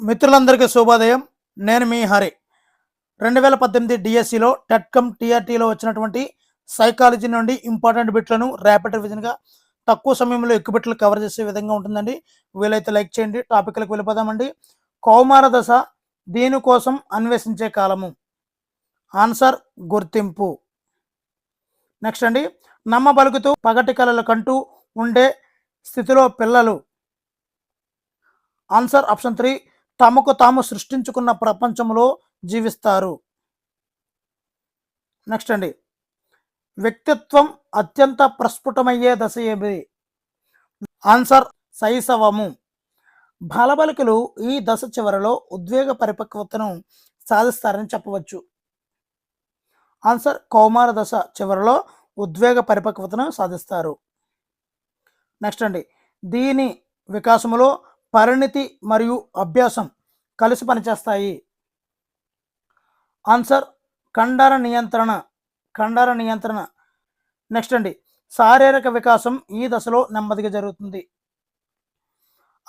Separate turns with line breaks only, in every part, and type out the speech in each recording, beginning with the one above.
మిత్రులందరికీ శుభోదయం. నేను మీ హరి. రెండు వేల పద్దెనిమిది డిఎస్సిలో టెట్కమ్ టీఆర్టీలో వచ్చినటువంటి సైకాలజీ నుండి ఇంపార్టెంట్ బిట్లను ర్యాపిడ్ రివిజన్గా తక్కువ సమయంలో ఎక్కువ బిట్లు కవర్ చేసే విధంగా ఉంటుందండి. వీలైతే లైక్ చేయండి. టాపిక్లకు వెళ్ళిపోదామండి. కౌమార దశ దీనికోసం అన్వేషించే కాలము. ఆన్సర్ గుర్తింపు. నెక్స్ట్ అండి. నమ్మ పలుకుతూ పగటి కళలు కంటూ ఉండే స్థితిలో పిల్లలు. Answer option three. తమకు తాము సృష్టించుకున్న ప్రపంచంలో జీవిస్తారు. నెక్స్ట్ అండి. వ్యక్తిత్వం అత్యంత ప్రస్ఫుటమయ్యే దశ ఏమి ఆన్సర్ శైశవము. బాలబాలికలు ఈ దశ చివరలో ఉద్వేగ పరిపక్వతను సాధిస్తారని చెప్పవచ్చు. ఆన్సర్ కౌమార దశ చివరలో ఉద్వేగ పరిపక్వతను సాధిస్తారు. నెక్స్ట్ అండి. దీని వికాసములో పరిణితి మరియు అభ్యాసం కలిసి పనిచేస్తాయి. ఆన్సర్ కండర నియంత్రణ కండర నియంత్రణ. నెక్స్ట్ అండి. శారీరక వికాసం ఈ దశలో నెమ్మదిగా జరుగుతుంది.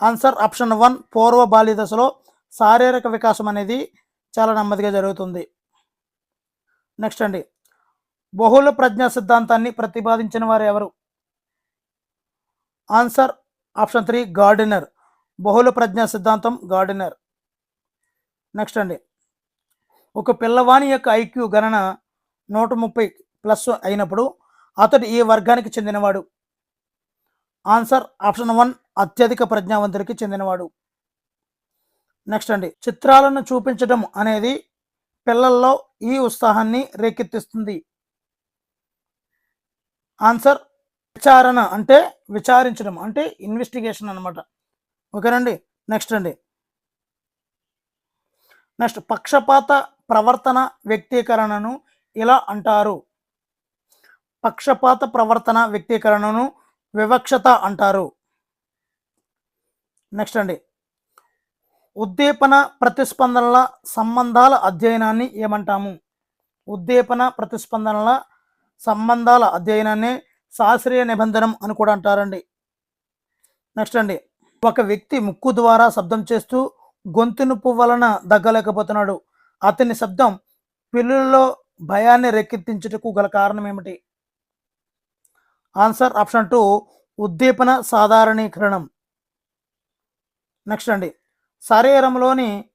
ఆన్సర్ ఆప్షన్ వన్ పూర్వ బాల్య దశలో శారీరక వికాసం అనేది చాలా నెమ్మదిగా జరుగుతుంది. నెక్స్ట్ అండి. బహుళ ప్రజ్ఞా సిద్ధాంతాన్ని ప్రతిపాదించిన వారు ఎవరు? Answer option three Gardner. బహుళ ప్రజ్ఞా సిద్ధాంతం గార్డెనర్. నెక్స్ట్ అండి. ఒక పిల్లవాణి యొక్క ఐక్యూ గణన నూట ముప్పై ప్లస్ అయినప్పుడు అతడు ఈ వర్గానికి చెందినవాడు. ఆన్సర్ ఆప్షన్ వన్ అత్యధిక ప్రజ్ఞావంతుడికి చెందినవాడు. నెక్స్ట్ అండి. చిత్రాలను చూపించడం అనేది పిల్లల్లో ఈ ఉత్సాహాన్ని రేకెత్తిస్తుంది. ఆన్సర్ విచారణ అంటే విచారించడం అంటే ఇన్వెస్టిగేషన్ అనమాట ఓకేనండి. నెక్స్ట్ అండి. నెక్స్ట్ పక్షపాత ప్రవర్తన వ్యక్తీకరణను ఇలా అంటారు. పక్షపాత ప్రవర్తన వ్యక్తీకరణను వివక్షత అంటారు. నెక్స్ట్ అండి. ఉద్దీపన ప్రతిస్పందనల సంబంధాల అధ్యయనాన్ని ఏమంటాము? ఉద్దీపన ప్రతిస్పందనల సంబంధాల అధ్యయనాన్ని శాస్త్రీయ నిబంధనం అని కూడా అంటారండి. నెక్స్ట్ అండి. ఒక వ్యక్తి ముక్కు ద్వారా శబ్దం చేస్తూ గొంతు నొప్పు వలన దగ్గలేకపోతున్నాడు. అతని శబ్దం పిల్లల్లో భయాన్ని రెక్కెత్తించుటకు గల కారణం ఏమిటి? ఆన్సర్ ఆప్షన్ టూ ఉద్దీపన సాధారణీకరణం. నెక్స్ట్ అండి. శరీరంలోని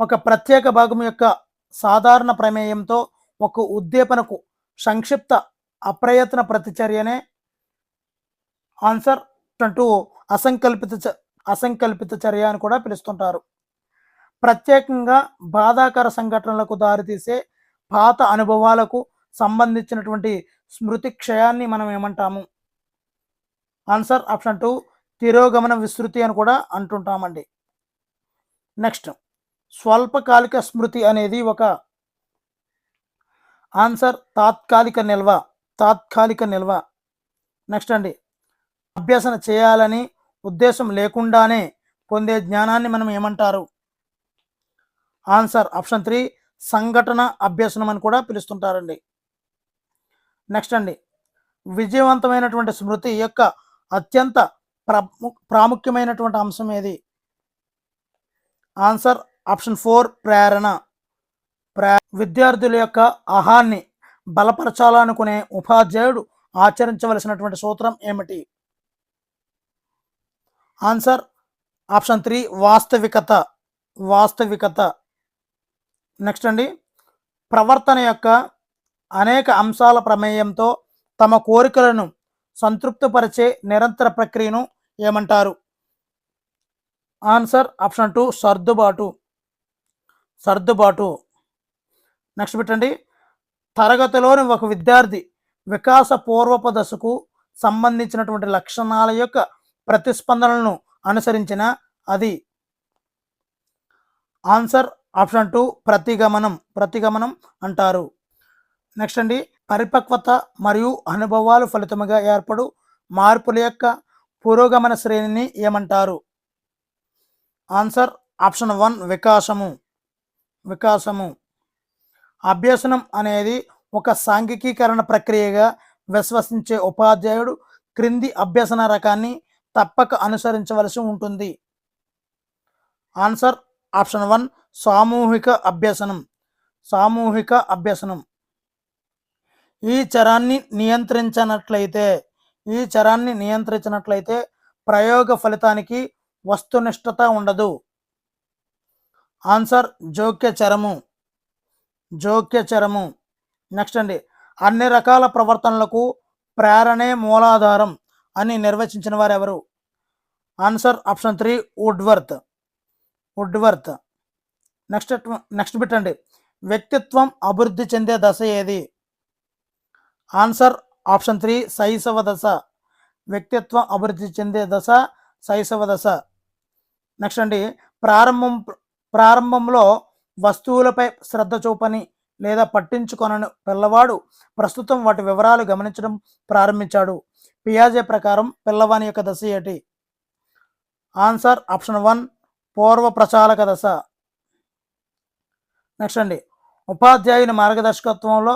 ఒక ప్రత్యేక భాగం యొక్క సాధారణ ప్రమేయంతో ఒక ఉద్దీపనకు సంక్షిప్త అప్రయత్న ప్రతిచర్యనే ఆన్సర్ అంటూ అసంకల్పిత చ- అసంకల్పిత చర్య అని కూడా పిలుస్తుంటారు. ప్రత్యేకంగా బాధాకర సంఘటనలకు దారితీసే పాత అనుభవాలకు సంబంధించినటువంటి స్మృతి క్షయాన్ని మనం ఏమంటాము? ఆన్సర్ ఆప్షన్ టూ తిరోగమన విస్తృతి అని కూడా అంటుంటామండి. నెక్స్ట్ స్వల్పకాలిక స్మృతి అనేది ఒక ఆన్సర్ తాత్కాలిక నిల్వ తాత్కాలిక నిల్వ. నెక్స్ట్ అండి అభ్యసన చేయాలని ఉద్దేశం లేకుండానే పొందే జ్ఞానాన్ని మనం ఏమంటారు? ఆన్సర్ ఆప్షన్ త్రీ సంఘటన అభ్యసనం అని కూడా పిలుస్తుంటారండి. నెక్స్ట్ అండి. విజయవంతమైనటువంటి స్మృతి యొక్క అత్యంత ప్రాముఖ్యమైనటువంటి అంశం ఏది? ఆన్సర్ ఆప్షన్ ఫోర్ ప్రేరణ. ప్రే విద్యార్థుల యొక్క అహాన్ని బలపరచాలనుకునే ఉపాధ్యాయుడు ఆచరించవలసినటువంటి సూత్రం ఏమిటి? ఆన్సర్ ఆప్షన్ త్రీ వాస్తవికత. వాస్తవికత. నెక్స్ట్ అండి ప్రవర్తన యొక్క అనేక అంశాల ప్రమేయంతో తమ కోరికలను సంతృప్తిపరిచే నిరంతర ప్రక్రియను ఏమంటారు? ఆన్సర్ ఆప్షన్ టూ సర్దుబాటు. సర్దుబాటు. నెక్స్ట్ పెట్టండి. తరగతిలోని ఒక విద్యార్థి వికాస పూర్వపు దశకు సంబంధించినటువంటి లక్షణాల యొక్క ప్రతిస్పందనలను అనుసరించిన అది ఆన్సర్ ఆప్షన్ టూ ప్రతిగమనం ప్రతిగమనం అంటారు. నెక్స్ట్ అండి పరిపక్వత మరియు అనుభవాలు ఫలితముగా ఏర్పడు మార్పుల యొక్క పురోగమన శ్రేణిని ఏమంటారు? ఆన్సర్ ఆప్షన్ వన్ వికాసము. వికాసము. అభ్యసనం అనేది ఒక సాంఘికీకరణ ప్రక్రియగా విశ్వసించే ఉపాధ్యాయుడు క్రింది అభ్యసన రకాన్ని తప్పక అనుసరించవలసి ఉంటుంది. ఆన్సర్ ఆప్షన్ వన్ సామూహిక అభ్యసనం. సామూహిక అభ్యసనం. ఈ చరాన్ని నియంత్రించినట్లయితే ఈ చరాన్ని నియంత్రించినట్లయితే ప్రయోగ ఫలితానికి వస్తునిష్టత ఉండదు. ఆన్సర్ జోక్య చరము. జోక్య చరము. నెక్స్ట్ అండి. అన్ని రకాల ప్రవర్తనలకు ప్రేరణే మూలాధారం అని నిర్వచించిన వారు ఎవరు answer option three Woodworth. Woodworth next next bit అండి. వ్యక్తిత్వం అభివృద్ధి చెందే దశ ఏది? ఆన్సర్ ఆప్షన్ త్రీ శైశవ దశ. వ్యక్తిత్వం అభివృద్ధి చెందే దశ శైశవ దశ. నెక్స్ట్ అండి ప్రారంభం ప్రారంభంలో వస్తువులపై శ్రద్ధ చూపని లేదా పట్టించుకొనని పిల్లవాడు ప్రస్తుతం వాటి వివరాలు గమనించడం ప్రారంభించాడు. పియాజే ప్రకారం పిల్లవాని యొక్క దశ ఏటి? ఆన్సర్ ఆప్షన్ వన్ పూర్వ ప్రచాలక దశ. నెక్స్ట్ అండి. ఉపాధ్యాయుని మార్గదర్శకత్వంలో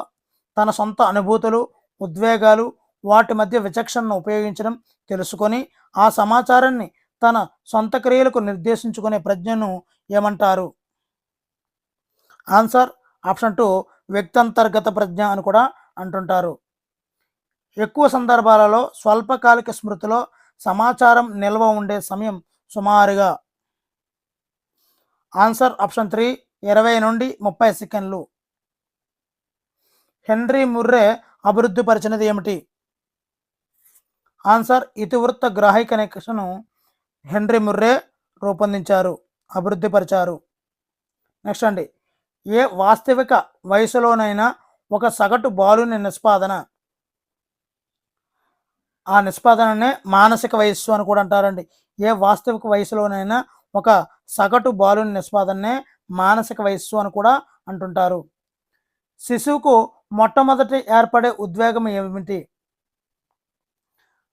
తన సొంత అనుభూతులు ఉద్వేగాలు వాటి మధ్య విచక్షణను ఉపయోగించడం తెలుసుకొని ఆ సమాచారాన్ని తన సొంత క్రియలకు నిర్దేశించుకునే ప్రజ్ఞను ఏమంటారు? ఆన్సర్ ఆప్షన్ టూ వ్యక్తంతర్గత ప్రజ్ఞ అని కూడా అంటుంటారు. ఎక్కువ సందర్భాలలో స్వల్పకాలిక స్మృతిలో సమాచారం నిల్వ ఉండే సమయం సుమారుగా ఆన్సర్ ఆప్షన్ త్రీ ఇరవై నుండి ముప్పై సెకండ్లు. హెన్రీ ముర్రే అభివృద్ధి పరిచినది ఏమిటి? ఆన్సర్ ఇతివృత్త గ్రాహిక కనెక్షను హెన్రీ ముర్రే రూపొందించారు అభివృద్ధి పరిచారు. నెక్స్ట్ అండి ఏ వాస్తవిక వయసులోనైనా ఒక సగటు బాలుని నిష్పాదన. ఆ నిష్పాదననే మానసిక వయస్సు అని కూడా అంటారండి. ఏ వాస్తవిక వయసులోనైనా ఒక సగటు బాలుని నిష్పాదన్నే మానసిక వయస్సు అని కూడా అంటుంటారు. శిశువుకు మొట్టమొదటి ఏర్పడే ఉద్వేగం ఏమిటి?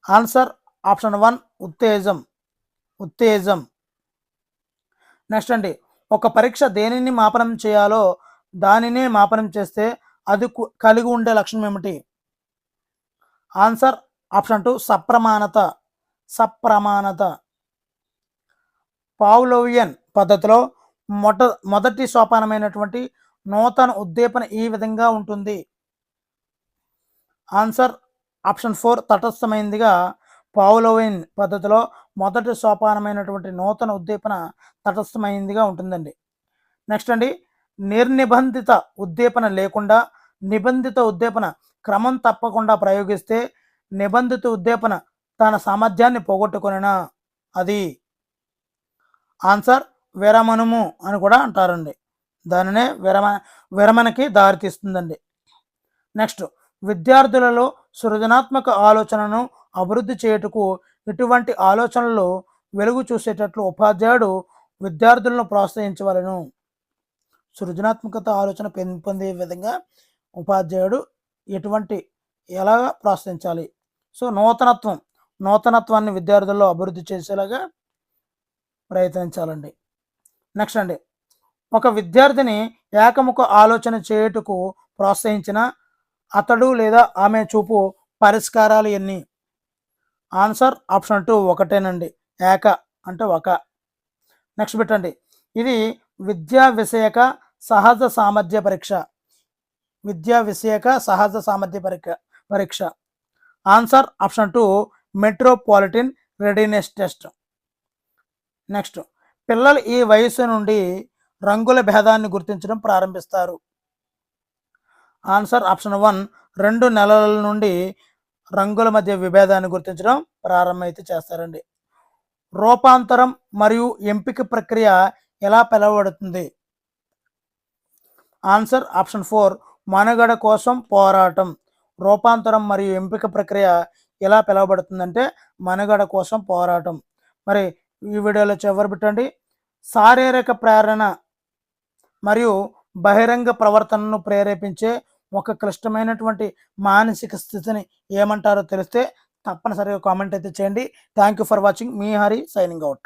ఆన్సర్ ఆప్షన్ వన్ ఉత్తేజం. ఉత్తేజం. నెక్స్ట్ అండి ఒక పరీక్ష దేనిని మాపనం చేయాలో దానినే మాపనం చేస్తే అది కలిగి ఉండే లక్షణం ఏమిటి? ఆన్సర్ ఆప్షన్ టూ సప్రమాణత. సప్రమాణత. పావులోవియన్ పద్ధతిలో మొట మొదటి సోపానమైనటువంటి నూతన ఉద్దీపన ఈ విధంగా ఉంటుంది. ఆన్సర్ ఆప్షన్ ఫోర్ తటస్థమైందిగా పావులోవియన్ పద్ధతిలో మొదటి సోపానమైనటువంటి నూతన ఉద్దీపన తటస్థమైందిగా ఉంటుందండి. నెక్స్ట్ అండి నిర్నిబంధిత ఉద్దీపన లేకుండా నిబంధిత ఉద్దీపన క్రమం తప్పకుండా ప్రయోగిస్తే నిబంధిత ఉద్దీపన తన సామర్థ్యాన్ని పోగొట్టుకొనినా అది ఆన్సర్ విరమణము అని కూడా అంటారండి. దానినే విరమ విరమణకి దారితీస్తుందండి. నెక్స్ట్ విద్యార్థులలో సృజనాత్మక ఆలోచనను అభివృద్ధి చేయుటకు ఇటువంటి ఆలోచనలు వెలుగు చూసేటట్లు ఉపాధ్యాయుడు విద్యార్థులను ప్రోత్సహించవలను. సృజనాత్మకత ఆలోచన పెంపొందే విధంగా ఉపాధ్యాయుడు ఎటువంటి ఎలాగ ప్రోత్సహించాలి? సో నూతనత్వం నూతనత్వాన్ని విద్యార్థుల్లో అభివృద్ధి చేసేలాగా ప్రయత్నించాలండి. నెక్స్ట్ అండి. ఒక విద్యార్థిని ఏకముఖ ఆలోచన చేయుటకు ప్రోత్సహించిన అతడు లేదా ఆమె చూపు పరిష్కారాలు ఎన్ని? ఆన్సర్ ఆప్షన్ టూ ఒకటేనండి. ఏక అంటే ఒక. నెక్స్ట్ పెట్టండి. ఇది విద్యా విషయక సహజ సామర్థ్య పరీక్ష. విద్యా విషయక సహజ సామర్థ్య పరీక్ష పరీక్ష. Answer option two metropolitan readiness test. Next. పిల్లలు ఈ వయసు నుండి రంగుల భేదాన్ని గుర్తించడం ప్రారంభిస్తారు. ఆన్సర్ ఆప్షన్ వన్ రెండు నెలల నుండి రంగుల మధ్య విభేదాన్ని గుర్తించడం ప్రారంభమైతే చేస్తారండి. రూపాంతరం మరియు ఎంపిక ప్రక్రియ ఎలా పిలువబడుతుంది? ఆన్సర్ ఆప్షన్ ఫోర్ మనుగడ కోసం పోరాటం. రూపాంతరం మరియు ఎంపిక ప్రక్రియ ఎలా పిలువబడుతుందంటే మనుగడ కోసం పోరాటం. మరి ఈ వీడియోలో చివరి పెట్టండి. శారీరక ప్రేరణ మరియు బహిరంగ ప్రవర్తనను ప్రేరేపించే ఒక క్లిష్టమైనటువంటి మానసిక స్థితిని ఏమంటారో తెలిస్తే తప్పనిసరిగా కామెంట్ అయితే చేయండి. థ్యాంక్ యూ ఫర్ వాచింగ్ మీ హరి సైనింగ్ అవుట్